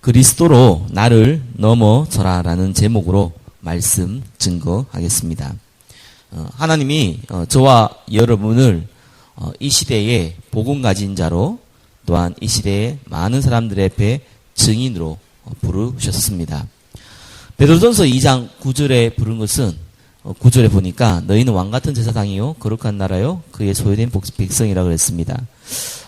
그리스도로 나를 넘어서라라는 제목으로 말씀 증거하겠습니다. 어, 하나님이 어, 저와 여러분을 어, 이 시대에 복음 가진 자로 또한 이 시대에 많은 사람들의 앞에 증인으로 어, 부르셨습니다. 베드로전서 2장 9절에 부른 것은 어, 9절에 보니까 너희는 왕 같은 제사장이요 거룩한 나라요 그의 소유된 복- 백성이라 그랬습니다.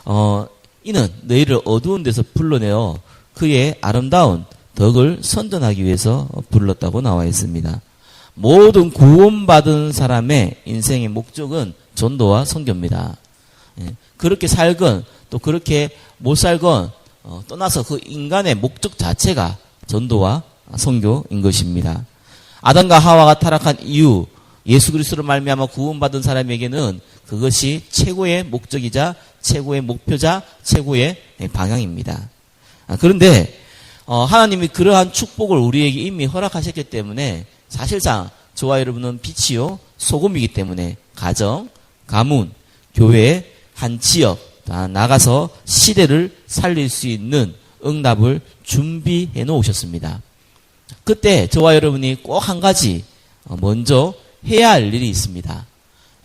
어, 이는 너희를 어두운 데서 불러내어 그의 아름다운 덕을 선전하기 위해서 불렀다고 나와 있습니다. 모든 구원받은 사람의 인생의 목적은 전도와 선교입니다. 예, 그렇게 살건 또 그렇게 못 살건 어, 떠나서 그 인간의 목적 자체가 전도와 선교인 것입니다. 아담과 하와가 타락한 이후 예수 그리스도로 말미암아 구원받은 사람에게는 그것이 최고의 목적이자 최고의 목표자 최고의 방향입니다. 아, 그런데 어, 하나님이 그러한 축복을 우리에게 이미 허락하셨기 때문에 사실상 저와 여러분은 빛이요 소금이기 때문에 가정, 가문, 교회, 한 지역 다 나가서 시대를 살릴 수 있는 응답을 준비해 놓으셨습니다. 그때 저와 여러분이 꼭 한 가지 어, 먼저 해야 할 일이 있습니다.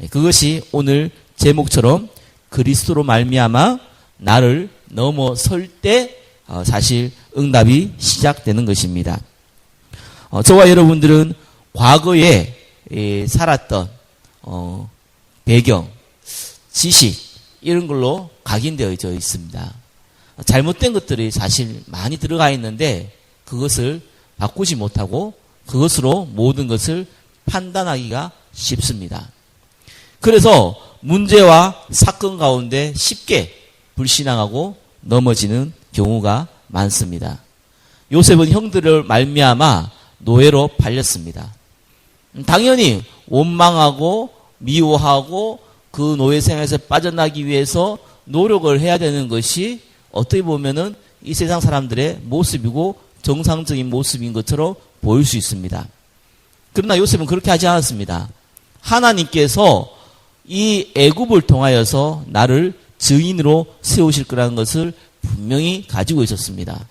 예, 그것이 오늘 제목처럼 그리스도로 말미암아 나를 넘어설 때 어, 사실 응답이 시작되는 것입니다. 어, 저와 여러분들은 과거에 예, 살았던 어, 배경, 지식 이런 걸로 각인되어져 있습니다. 잘못된 것들이 사실 많이 들어가 있는데 그것을 바꾸지 못하고 그것으로 모든 것을 판단하기가 쉽습니다. 그래서 문제와 사건 가운데 쉽게 불신앙하고 넘어지는 경우가 많습니다. 요셉은 형들을 말미암아 노예로 팔렸습니다. 음, 당연히 원망하고 미워하고 그 노예 생활에서 빠져나기 위해서 노력을 해야 되는 것이 어떻게 보면은 이 세상 사람들의 모습이고 정상적인 모습인 것처럼 보일 수 있습니다. 그러나 요셉은 그렇게 하지 않았습니다. 하나님께서 이 애굽을 통하여서 나를 증인으로 세우실 거라는 것을 분명히 가지고 있었습니다.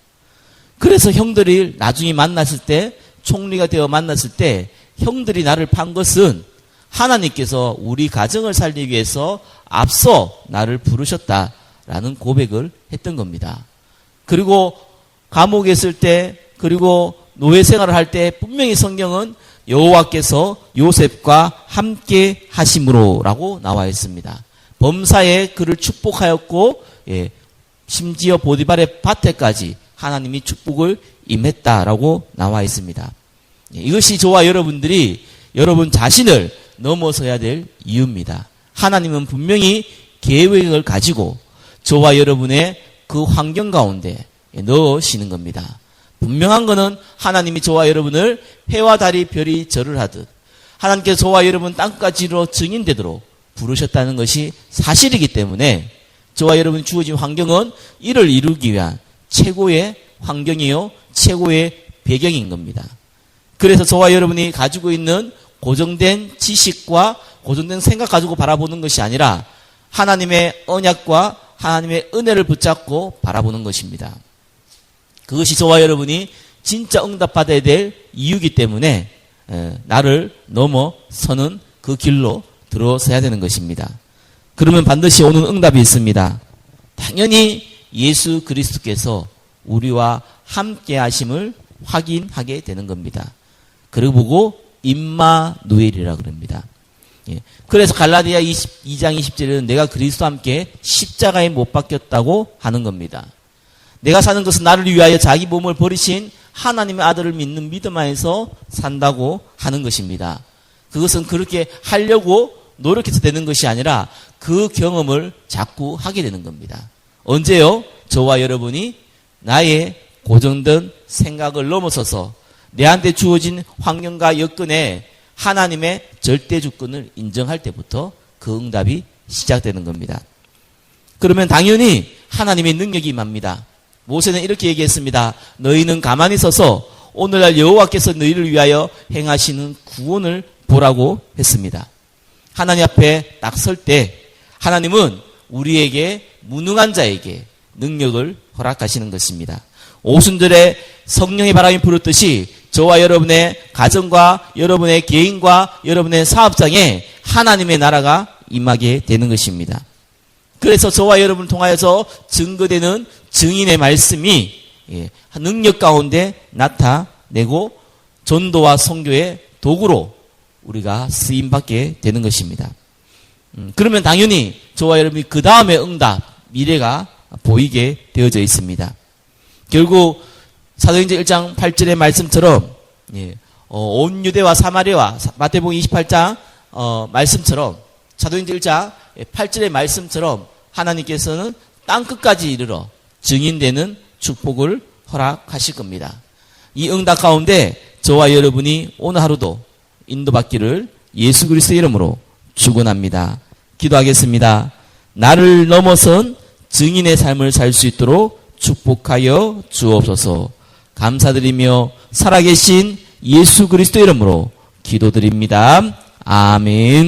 그래서 형들이 나중에 만났을 때 총리가 되어 만났을 때 형들이 나를 판 것은 하나님께서 우리 가정을 살리기 위해서 앞서 나를 부르셨다라는 고백을 했던 겁니다. 그리고 감옥에 있을 때 그리고 노예 생활을 할 때 분명히 성경은 여호와께서 요셉과 함께 하심으로라고 나와 있습니다. 범사에 그를 축복하였고 예, 심지어 보디발의 밭에까지 하나님이 축복을 임했다라고 나와 있습니다. 예, 이것이 저와 여러분들이 여러분 자신을 넘어서야 될 이유입니다. 하나님은 분명히 계획을 가지고 저와 여러분의 그 환경 가운데 넣으시는 겁니다. 분명한 것은 하나님이 저와 여러분을 해와 달이 별이 절을 하듯 하나님께서 저와 여러분 땅까지로 증인되도록 부르셨다는 것이 사실이기 때문에 저와 여러분 주어진 환경은 이를 이루기 위한 최고의 환경이요 최고의 배경인 겁니다. 그래서 저와 여러분이 가지고 있는 고정된 지식과 고정된 생각 가지고 바라보는 것이 아니라 하나님의 언약과 하나님의 은혜를 붙잡고 바라보는 것입니다. 그것이 저와 여러분이 진짜 응답받아야 될 이유이기 때문에 에, 나를 넘어서는 그 길로 들어서야 되는 것입니다. 그러면 반드시 오는 응답이 있습니다. 당연히 예수 그리스도께서 우리와 함께 하심을 확인하게 되는 겁니다. 그리고 보고 임마누엘이라 그럽니다. 예. 그래서 갈라디아 22장 20절에는 내가 그리스도와 함께 십자가에 못 박혔다고 하는 겁니다. 내가 사는 것은 나를 위하여 자기 몸을 버리신 하나님의 아들을 믿는 믿음 안에서 산다고 하는 것입니다. 그것은 그렇게 하려고 노력해서 되는 것이 아니라 그 경험을 자꾸 하게 되는 겁니다. 언제요? 저와 여러분이 나의 고정된 생각을 넘어서서 내한테 주어진 환경과 여건에 하나님의 절대 주권을 인정할 때부터 그 응답이 시작되는 겁니다. 그러면 당연히 하나님의 능력이 임합니다. 모세는 이렇게 얘기했습니다. 너희는 가만히 서서 오늘날 여호와께서 너희를 위하여 행하시는 구원을 보라고 했습니다. 하나님 앞에 딱 설 때 하나님은 우리에게 무능한 자에게 능력을 허락하시는 것입니다. 오순절에 성령의 바람이 불었듯이 저와 여러분의 가정과 여러분의 개인과 여러분의 사업장에 하나님의 나라가 임하게 되는 것입니다. 그래서 저와 여러분을 통하여서 증거되는 증인의 말씀이 예, 능력 가운데 나타내고 전도와 선교의 도구로 우리가 쓰임 받게 되는 것입니다. 음, 그러면 당연히 저와 여러분이 그 다음에 응답 미래가 보이게 되어져 있습니다. 결국 사도행전 1장 8절의 말씀처럼 예, 어, 온 유대와 사마리아와 사- 마태복음 28장 어, 말씀처럼 사도행전 1장 8절의 말씀처럼 하나님께서는 땅 끝까지 이르러 증인되는 축복을 허락하실 겁니다. 이 응답 가운데 저와 여러분이 오늘 하루도 인도받기를 예수 그리스도의 이름으로 축원합니다. 기도하겠습니다. 나를 넘어선 증인의 삶을 살 수 있도록 축복하여 주옵소서. 감사드리며 살아계신 예수 그리스도 이름으로 기도드립니다. 아멘.